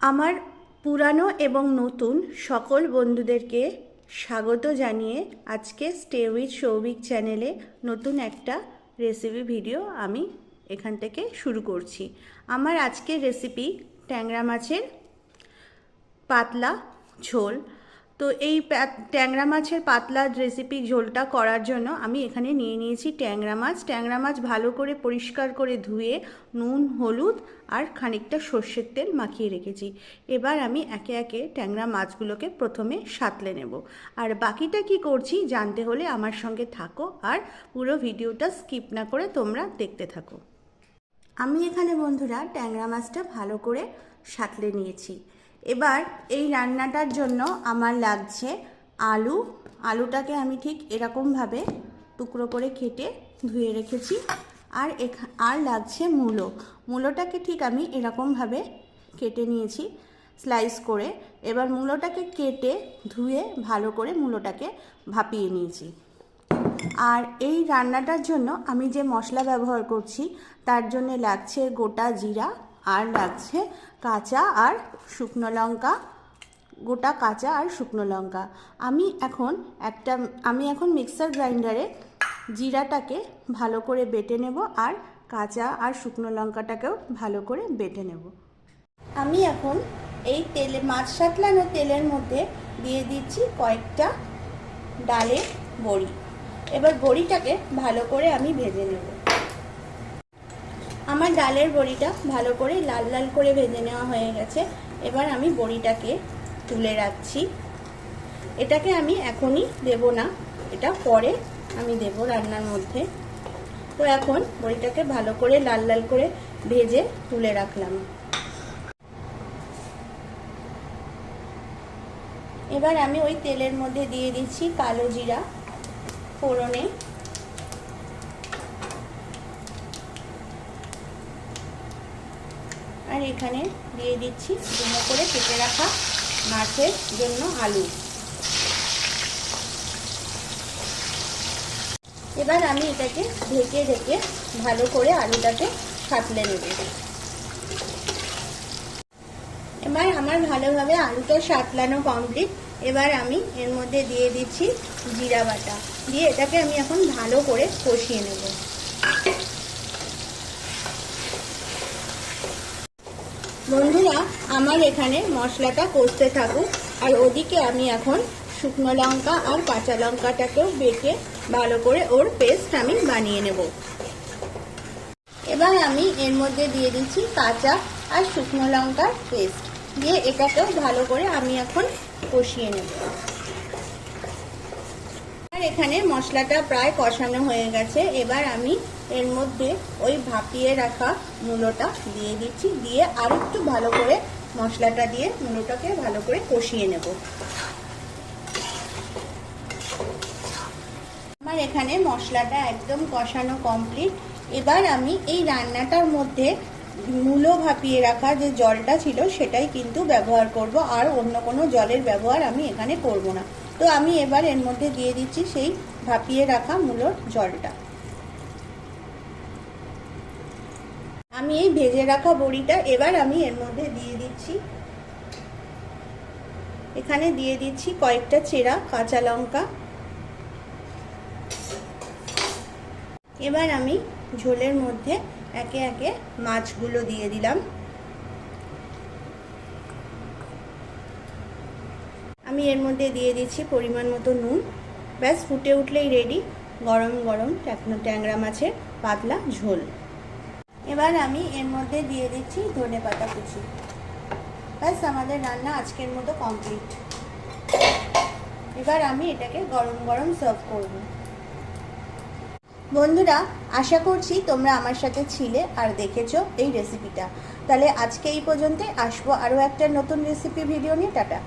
আমার পুরানো এবং নতুন সকল বন্ধুদেরকে স্বাগত জানিয়ে আজকে স্টে উইথ সৌভিক চ্যানেলে নতুন একটা রেসিপি ভিডিও আমি এখান থেকে শুরু করছি। আমার আজকের রেসিপি ট্যাংরা মাছের পাতলা ঝোল। তো এই ট্যাংরা মাছের পাতলা রেসিপি ঝোলটা করার জন্য আমি এখানে নিয়ে নিয়েছি ট্যাংরা মাছ। ট্যাংরা মাছ ভালো করে পরিষ্কার করে ধুয়ে নুন, হলুদ আর খানিকটা সর্ষের তেল মাখিয়ে রেখেছি। এবার আমি একে একে ট্যাংরা মাছগুলোকে প্রথমে সাতলে নেব। আর বাকিটা কি করছি জানতে হলে আমার সঙ্গে থাকো আর পুরো ভিডিওটা স্কিপ না করে তোমরা দেখতে থাকো। আমি এখানে বন্ধুরা ট্যাংরা মাছটা ভালো করে সাঁতলে নিয়েছি। এবার এই রান্নাটার জন্য আমার লাগছে আলু। আলুটাকে আমি ঠিক এরকমভাবে টুকরো করে কেটে ধুয়ে রেখেছি। আর আর লাগছে মূলো। মূলোটাকে ঠিক আমি এরকমভাবে কেটে নিয়েছি স্লাইস করে। এবার মূলোটাকে কেটে ধুয়ে ভালো করে মূলোটাকে ভাপিয়ে নিয়েছি। আর এই রান্নাটার জন্য আমি যে মশলা ব্যবহার করছি, তার জন্য লাগছে গোটা জিরা। আর লাগছে, কাঁচা আর শুকনো লঙ্কা, গোটা কাঁচা আর শুকনো লঙ্কা। আমি এখন একটা, আমি এখন মিক্সার গ্রাইন্ডারে জিরাটাকে ভালো করে বেটে নেব আর কাঁচা আর শুকনো লঙ্কাটাকেও ভালো করে বেটে নেব। আমি এখন এই তেলে, মাছ সাতলানো তেলের মধ্যে দিয়ে দিচ্ছি কয়েকটা ডালের বড়ি। এবার বড়িটাকে ভালো করে আমি ভেজে নেব। আমার ডালের বড়িটা ভালো করে লাল লাল করে ভেজে নেওয়া হয়ে গেছে। এবার আমি বড়িটাকে তুলে রাখছি। এটাকে আমি এখনই দেব না। এটা পরে আমি দেব রান্নার মধ্যে। তো এখন বড়িটাকে ভালো করে লাল লাল করে ভেজে তুলে রাখলাম। এবার আমি ওই তেলের মধ্যে দিয়ে দিচ্ছি কালো জিরা ফোড়নে। আর এখানে দিয়ে দিচ্ছি ডুমো করে কেটে রাখা মাছের জন্য আলু। এবার আমি এটাকে ঢেকে ঢেকে ভালো করে আলুটাকে সাঁতলে নেব। এবার আমার ভালোভাবে আলুটা সাঁতলানো কমপ্লিট এবার আমি এর মধ্যে দিয়ে দিচ্ছি জিরা বাটা। দিয়ে এটাকে আমি এখন ভালো করে কষিয়ে নেব। বন্ধুরা, আমার এখানে মশলাটা করতে থাকুক। আর ওদিকে আমি এখন শুকনো লঙ্কা আর কাঁচা লঙ্কাটাকেও বেটে ভালো করে ওর পেস্ট আমি বানিয়ে নেব। এবার আমি এর মধ্যে দিয়ে দিচ্ছি কাঁচা আর শুকনো লঙ্কার পেস্ট দিয়ে এটাকেও ভালো করে আমি এখন কষিয়ে নেব। আর এখানে মশলাটা প্রায় কষানো হয়ে গেছে। এবার আমি এর মধ্যে ওই ভাপিয়ে রাখা মূলোটা দিয়ে দিচ্ছি। দিয়ে আর একটু ভালো করে মশলাটা দিয়ে মূলোটাকে ভালো করে কষিয়ে নেব। আমার এখানে মশলাটা একদম কষানো কমপ্লিট। এবার আমি এই রান্নাটার মধ্যে মূলো ভাপিয়ে রাখা যে জলটা ছিল, সেটাই কিন্তু ব্যবহার করব। আর অন্য কোনো জলের ব্যবহার আমি এখানে করব না। তো আমি এবার এর মধ্যে দিয়ে দিচ্ছি সেই ভাপিয়ে রাখা মূলোর জলটা। আমি এই ভেজে রাখা বড়িটা এবার আমি এর মধ্যে দিয়ে দিচ্ছি। এখানে দিয়ে দিচ্ছি কয়েকটা চেরা কাঁচা লঙ্কা। এবার আমি ঝোলের মধ্যে একে একে মাছগুলো দিয়ে দিলাম। আমি এর মধ্যে দিয়ে দিচ্ছি পরিমাণ মতো নুন। ব্যাস, ফুটে উঠলেই রেডি গরম গরম ট্যাংরা মাছের পাতলা ঝোল। এবার আমি এর মধ্যে দিয়ে দিচ্ছি ধনে পাতা কুচি। ব্যাস, আমাদের রান্না আজকের মতো কমপ্লিট এবার আমি এটাকে গরম গরম সার্ভ করব। বন্ধুরা, আশা করছি তোমরা আমার সাথে ছিলে আর দেখেছ এই রেসিপিটা তাহলে আজকে এই পর্যন্তই। আসব আরও একটা নতুন রেসিপি ভিডিও নিয়ে। টাটা।